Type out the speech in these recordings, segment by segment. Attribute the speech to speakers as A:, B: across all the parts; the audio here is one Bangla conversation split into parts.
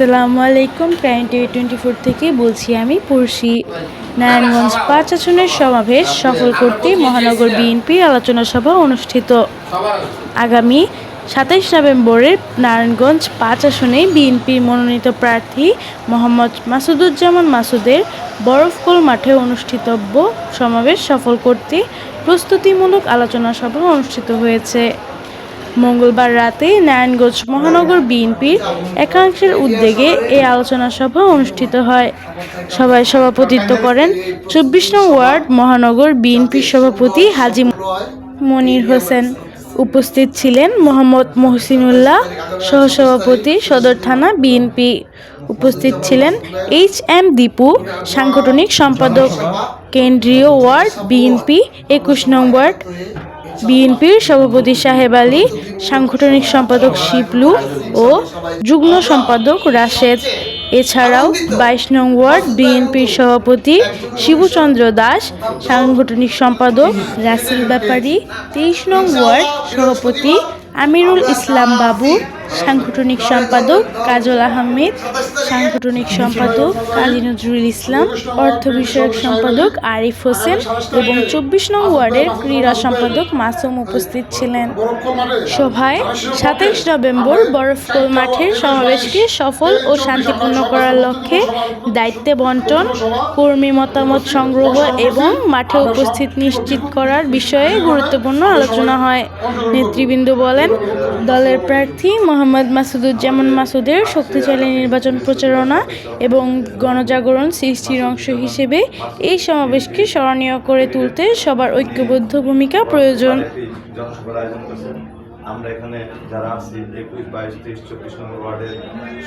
A: আসসালামু আলাইকুম ক্রাইম টিভি টোয়েন্টি ফোর থেকে বলছি আমি পড়শি নারায়ণগঞ্জ পাঁচ আসনের সমাবেশ সফল করতে মহানগর বিএনপির আলোচনা সভা অনুষ্ঠিত। আগামী সাতাইশ নভেম্বরের নারায়ণগঞ্জ পাঁচ আসনে বিএনপির মনোনীত প্রার্থী মোহাম্মদ মাসুদুজ্জামান মাসুদের বরফকোল মাঠে অনুষ্ঠিতব্য সমাবেশ সফল করতে প্রস্তুতিমূলক আলোচনা সভা অনুষ্ঠিত হয়েছে। মঙ্গলবার রাতে নারায়ণগঞ্জ মহানগর বিএনপির একাংশের উদ্যোগে এই আলোচনা সভা অনুষ্ঠিত হয়। সভায় সভাপতিত্ব করেন চব্বিশ নং ওয়ার্ড মহানগর বিএনপির সভাপতি হাজি মনির হোসেন। উপস্থিত ছিলেন মোহাম্মদ মহসিনুল্লাহ, সহসভাপতি সদর থানা বিএনপি। উপস্থিত ছিলেন এইচ এম দীপু, সাংগঠনিক সম্পাদক, কেন্দ্রীয় ওয়ার্ড বিএনপি, একুশ নং ওয়ার্ড বিএনপির সভাপতি সাহেব আলী, সাংগঠনিক সম্পাদক শিবলু ও যুগ্ম সম্পাদক রাশেদ। এছাড়াও বাইশ নং ওয়ার্ড বিএনপির সভাপতি শিবচন্দ্র দাস, সাংগঠনিক সম্পাদক রাসেল ব্যাপারী। তেইশ নং ওয়ার্ড সভাপতি আমিরুল ইসলাম বাবু। সাংগঠনিক সম্পাদক কাজল আহমেদ, সাংগঠনিক সম্পাদক কাজী নজরুল ইসলাম, অর্থ বিষয়ক সম্পাদক আরিফ হোসেন এবং চব্বিশ নং ওয়ার্ডের ক্রীড়া সম্পাদক মাসুম উপস্থিত ছিলেন। সভায় সাতাইশ নভেম্বর বরফকোল মাঠের সমাবেশকে সফল ও শান্তিপূর্ণ করার লক্ষ্যে দায়িত্বে বন্টন, কর্মী মতামত সংগ্রহ এবং মাঠে উপস্থিত নিশ্চিত করার বিষয়ে গুরুত্বপূর্ণ আলোচনা হয়। নেতৃবৃন্দ বলেন, দলের প্রার্থী মোহাম্মদ মাসুদুজ্জামান মাসুদের শক্তিশালী নির্বাচন প্রচারণা এবং গণজাগরণ সৃষ্টির অংশ হিসেবে এই সমাবেশকে স্মরণীয় করে তুলতে সবার ঐক্যবদ্ধ ভূমিকা প্রয়োজন।
B: আমরা এখানে যারা আছি, একুশ, বাইশ, তেইশ, চব্বিশ নম্বর ওয়ার্ডের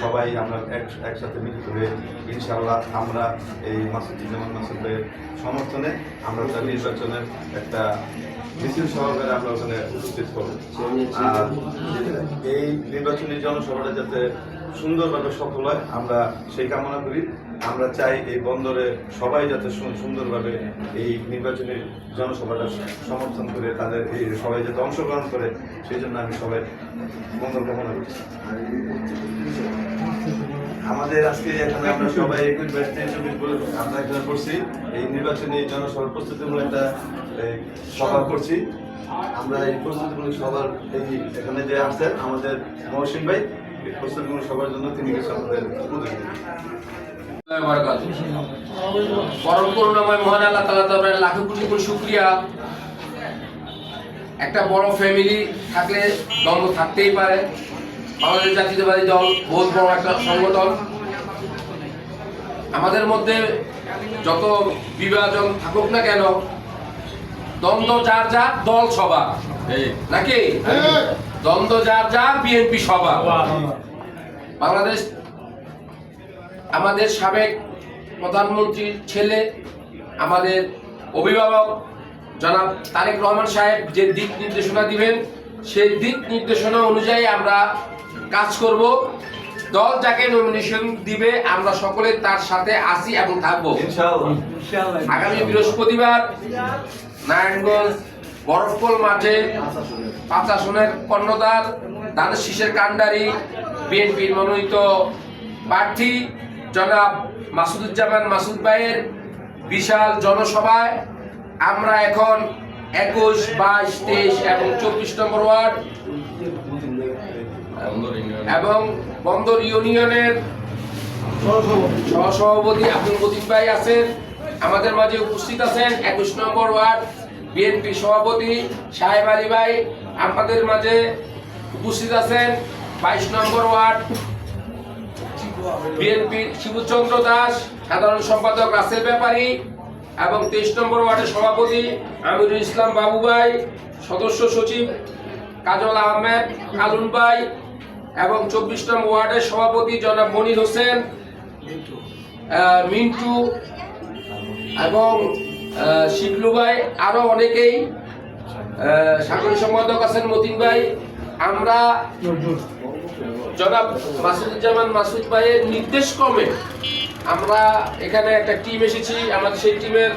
B: সবাই আমরা এক- একসাথে মিলিত হয়ে ইনশাআল্লাহ আমরা এই মাসুদুজ্জামান মাসুদ ভাইয়ের সমর্থনে আমরা তার নির্বাচনের একটা মিছিল সহকারে আমরা ওখানে উপস্থিত করব। আর এই নির্বাচনী জনসভাটা যাতে সুন্দরভাবে সফল হয়, আমরা সেই কামনা করি। আমরা চাই এই বন্দরে সবাই যাতে সুন্দরভাবে এই নির্বাচনী জনসভাটা সমর্থন করে তাদের এই সবাই যাতে অংশগ্রহণ করে, সেই জন্য আমি সবাই মঙ্গল কামনা করছি। আমাদের আজকে এখানে আমরা সবাই একুশ বাইশ তেইশ চব্বিশ বলে আমরা এখানে করছি। এই নির্বাচনী জনসভার প্রস্তুতিমূলক একটা সভা করছি। আমরা এই প্রস্তুতিমূলক সভার এই এখানে যে আসছেন আমাদের মহসিন ভাই এই প্রস্তুতিমূলক সভার জন্য তিনি কিছু আমাদের উদ্যোগ
C: পরম করুণাময় মহান আল্লাহ তালা তাদের লাখো কোটি কোটি শুক্রিয়া। একটা বড় ফ্যামিলি থাকলে দ্বন্দ্ব থাকতেই পারে। বাংলাদেশ জাতীয়তাবাদী দল বহুত বড় একটা সংগঠন আমাদের মধ্যে যত বিভাজন থাকুক না কেন দ্বন্দ্ব যার যার দল সবার। নাকি? দ্বন্দ্ব যার যার বিএনপি সভা বাংলাদেশ আমাদের সাবেক প্রধানমন্ত্রীর ছেলে আমাদের অভিভাবক জনাব তারেক রহমান সাহেব যে দিক নির্দেশনা দিবেন সেই দিক নির্দেশনা অনুযায়ী আমরা কাজ করব। দল যাকে নমিনেশন দিবে আমরা সকলে তার সাথে আসি এবং থাকব। আগামী বৃহস্পতিবার নারায়ণগঞ্জ বরফকোল মাঠে পাঁচ আসনের কর্ণধার দানের শীষের কাণ্ডারি, বিএনপির মনোনীত প্রার্থী জনাব মাসুদুজ্জামান মাসুদ ভাইয়ের বিশাল জনসভায় আমরা এখন একুশ, বাইশ, তেইশ এবং চব্বিশ নম্বর ওয়ার্ড এবং বন্দর ইউনিয়নের সহসভাপতি আব্দুল মতিন ভাই আছেন। আমাদের মাঝে উপস্থিত আছেন একুশ নম্বর ওয়ার্ড বিএনপি সভাপতি সাহেব আলী ভাই আমাদের মাঝে উপস্থিত আছেন, বাইশ নম্বর ওয়ার্ড। বিএনপি শিবচন্দ্র দাস, সাধারণ সম্পাদক রাসেল ব্যাপারী এবং তেইশ নম্বর ওয়ার্ডের সভাপতি আমিরুল ইসলাম বাবু ভাই, সদস্য সচিব কাজল আহমেদ কালুন ভাই এবং চব্বিশ নম্বর ওয়ার্ডের সভাপতি জনাব মনির হোসেন মিন্টু এবং শিবলু ভাই আরও অনেকেই আহ, সম্পাদক আছেন মতিন ভাই। আমরা জনাব মাসুদুজ্জামান মাসুদ ভাইয়ের নির্দেশ ক্রমে আমরা এখানে একটা টিম এসেছি। আমাদের সেই টিমের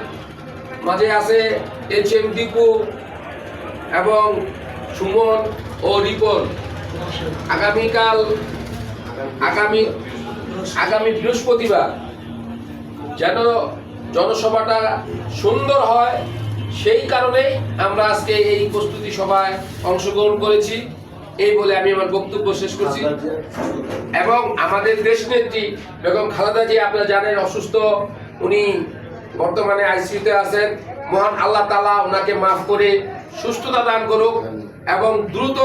C: মাঝে আছে এইচ এম দীপু এবং সুমন ও রিপন। আগামীকাল আগামী আগামী বৃহস্পতিবার যেন জনসভাটা সুন্দর হয়। সেই কারণে আমরা আজকে এই প্রস্তুতি সভায় অংশগ্রহণ করেছি। এই বলে আমি আমার বক্তব্য শেষ করছি। এবং আমাদের দেশ নেত্রী বেগম খালেদা জি, আপনারা জানেন, অসুস্থ। উনি বর্তমানে আইসিইউতে আছেন। মহান আল্লাহ তালা ওনাকে মাফ করে সুস্থতা দান করুক এবং দ্রুত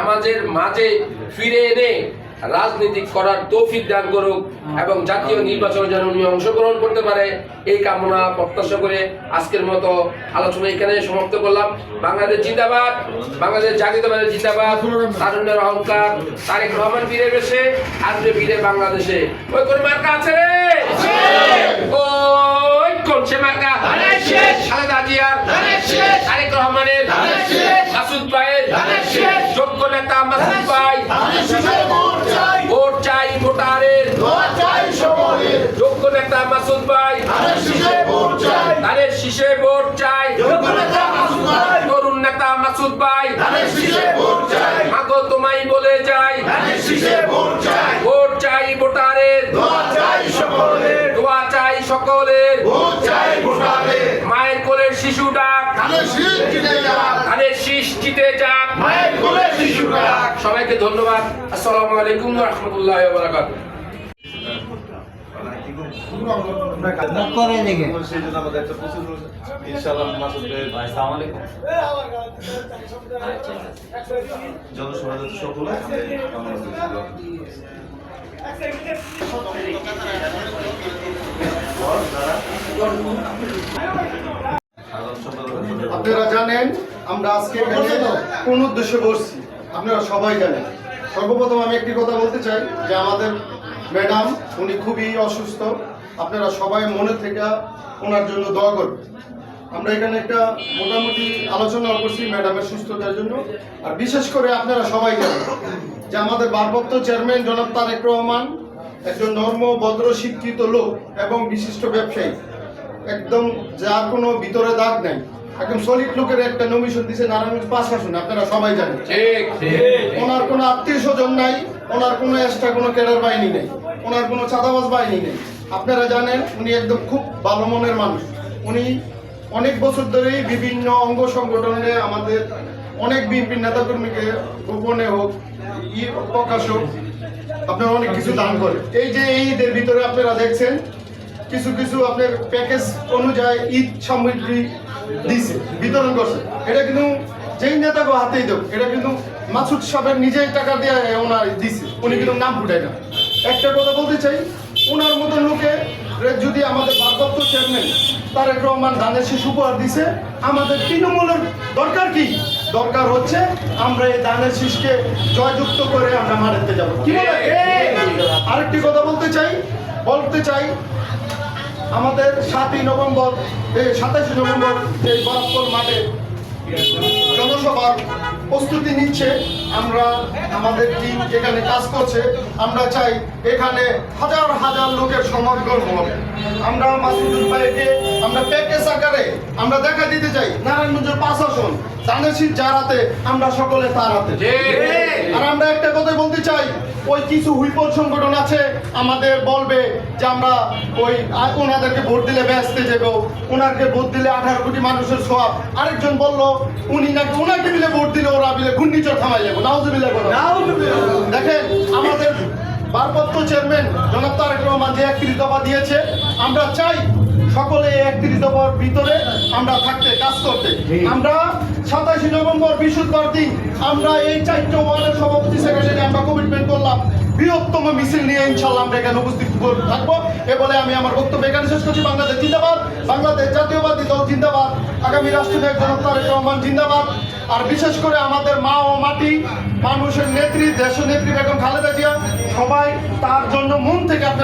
C: আমাদের মাঝে ফিরে এনে রাজনীতি করার তৌফিক দান করুক এবং জাতীয় নির্বাচনে যেন উনি অংশগ্রহণ করতে পারে এই কামনা প্রত্যাশা করে আজকের মতো আলোচনা এখানে সমাপ্ত করলাম। বাংলাদেশ জিন্দাবাদ বাংলাদেশ জাতীয়তাবাদের জিন্দাবাদ তারুণ্যের অহংকার তারেক রহমান বীরের বেশে আসবে বীরে বাংলাদেশে। ওই কোন মার্কা আছে রে! ওই কোন সে মার্কা। খালেদা জিয়ার তারেক রহমানের মাসুদ ভাইয়ের যোগ্য নেতা মাসুদ ভাই। ভোট চাই ভোটারের যোগ্য নেতা মাসুদ ভাই। ধানের শীষে ভোট চাই। তরুণ নেতা মাসুদ ভাই। মাগো তোমায় বলে যাই। ভোট চাই। ভোটারের। দোয়া চাই সকলের। মায়ের কোলের শিশু ডাক। ধানের শীষ জিতে যাক। রহমতুল্লাহ বারাকাতুহ
D: করে দিকে
B: ধন্যবাদ। আসসালামু আলাইকুম। সাধারণ সম্পাদক
E: আপনারা জানেন আমরা আজকে এখানে কোন উদ্দেশ্যে বসছি আপনারা সবাই জানেন। সর্বপ্রথম আমি একটি কথা বলতে চাই যে আমাদের ম্যাডাম, উনি খুবই অসুস্থ। আপনারা সবাই মনে থেকে ওনার জন্য দোয়া করবেন। আমরা এখানে একটা মোটামুটি আলোচনা করছি ম্যাডামের সুস্থতার জন্য। আর বিশেষ করে আপনারা সবাই জানেন যে আমাদের ভারপ্রাপ্ত চেয়ারম্যান জনাব তারেক রহমান একজন নর্ম ভদ্র শিক্ষিত লোক এবং বিশিষ্ট ব্যবসায়ী। একদম যার কোনো ভিতরে দাগ নাই। একদম সলিড লোকের একটা নমিশন দিছে নারায়ণগঞ্জ পাঁচ আসন আপনারা সবাই জানেন।
C: ঠিক
E: ওনার কোনো আত্মীয় স্বজন নাই ওনার কোনো এক্সট্রা কোনো ক্যাডার বাহিনী নেই ওনার কোনো চাঁদাবাজ বাহিনী নেই। আপনারা জানেন উনি একদম খুব ভালো মনের মানুষ। উনি অনেক বছর ধরেই বিভিন্ন অঙ্গ সংগঠনে আমাদের অনেক বিএনপি নেতাকর্মীকে গোপনে হোক ই প্রকাশ হোক আপনারা অনেক কিছু দান করে এই যে এই ঈদের ভিতরে আপনারা দেখছেন কিছু কিছু আপনার প্যাকেজ অনুযায়ী ঈদ সামগ্রী দিছে বিতরণ করছে। এটা কিন্তু যেই নেতাকে হাতেই দেব এটা কিন্তু মাসুদ সাহেবের নিজেই টাকা দিয়ে ওনার দিছে উনি কিন্তু নাম ফুটায় না। একটা কথা বলতে চাই ওনার মতো লোকে যদি আমাদের ভারপ্রাপ্ত চেয়ারম্যান তারেক রহমান ধানের শিশু উপহার দিছে আমাদের তৃণমূলের দরকার কি? দরকার হচ্ছে আমরা এই ধানের শীষকে জয়যুক্ত করে আমরা মারাতে যাব। কি বলে? আরেকটি কথা বলতে চাই বলতে চাই আমাদের সাতই নভেম্বর সাতাশে নভেম্বর এই বরাকর মাঠে জনসভার প্রস্তুতি নিচ্ছে। আমরা, আমাদের টিম এখানে কাজ করছে, আমরা চাই এখানে হাজার হাজার লোকের সমাগম হবে। আমরা মাসুদুল ভাইকে, আমরা প্যাকেজ আকারে আমরা দেখা দিতে চাই। নারায়ণগঞ্জের পাঁচ আসন। ধানের শীত যার হাতে আমরা সকলে তার হাতে। আর আমরা একটা কথা বলতে চাই ওই কিছু হুইপল সংগঠন আছে আমাদের বলবে যে আমরা ওই ওনাদেরকে ভোট দিলে ব্যস্তে যাব ওনাকে ভোট দিলে আঠারো কোটি মানুষের সব আরেকজন বলল উনি নাকি ওনাকে মিলে ভোট দিলে ওরা মিলে ঘূর্ণিঝড় থামাই যাব। নাউজুবিল্লাহ করো দেখেন আমাদের ভারপ্রাপ্ত চেয়ারম্যান জনাব তারেক রহমান যে একত্রিশ দফা দিয়েছে আমরা চাই সকলে একত্রিশ দফার ভিতরে আমরা থাকতে কাজ করতে। আমরা সাতাশে নভেম্বর বৃহস্পতিবার দিন আমরা এই চারটে ওয়ার্ডের সভাপতি সেক্রেটারি আমরা কমিটমেন্ট করলাম। বৃহত্তম মিছিল নিয়ে ইনশাল্লাহ আমরা এখানে উপস্থিত থাকব। এ বলে আমি আমার বক্তব্য এখানে শেষ করছি। বাংলাদেশ জিন্দাবাদ বাংলাদেশ জাতীয়বাদী দল জিন্দাবাদ আগামী রাষ্ট্রনায়ক জনাব তারেক রহমান জিন্দাবাদ। আর বিশেষ করে আমাদের মা ও মাটি মানুষের নেত্রী দেশ নেত্রী বেগম খালেদা জিয়া সবাই তার জন্য মন থেকে আপনারা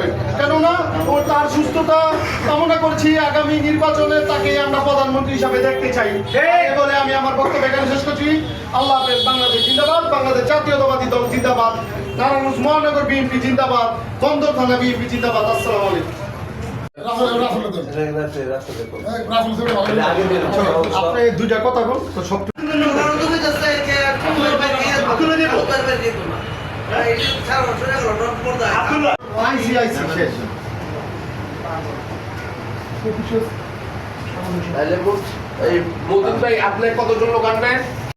E: দোয়া করবেন কেননা ও তার সুস্থতা কামনা করছি আগামী নির্বাচনে তাকে আমরা প্রধানমন্ত্রী হিসাবে দেখতে চাই। বলে আমি আমার বক্তব্য এখানে শেষ করছি। আল্লাহ হাফেজ বাংলাদেশ জিন্দাবাদ বাংলাদেশ জাতীয়তাবাদী দল জিন্দাবাদ নারায়ণগঞ্জ মহানগর বিএনপি জিন্দাবাদ বন্দর থানা বিএনপি জিন্দাবাদ আসসালামু আলাইকুম। আপনি দুইটা কথা বল তো সব আইসি আইসি শেষ।
C: তাহলে এই মতিন ভাই আপনি কতজন লোক আনবেন?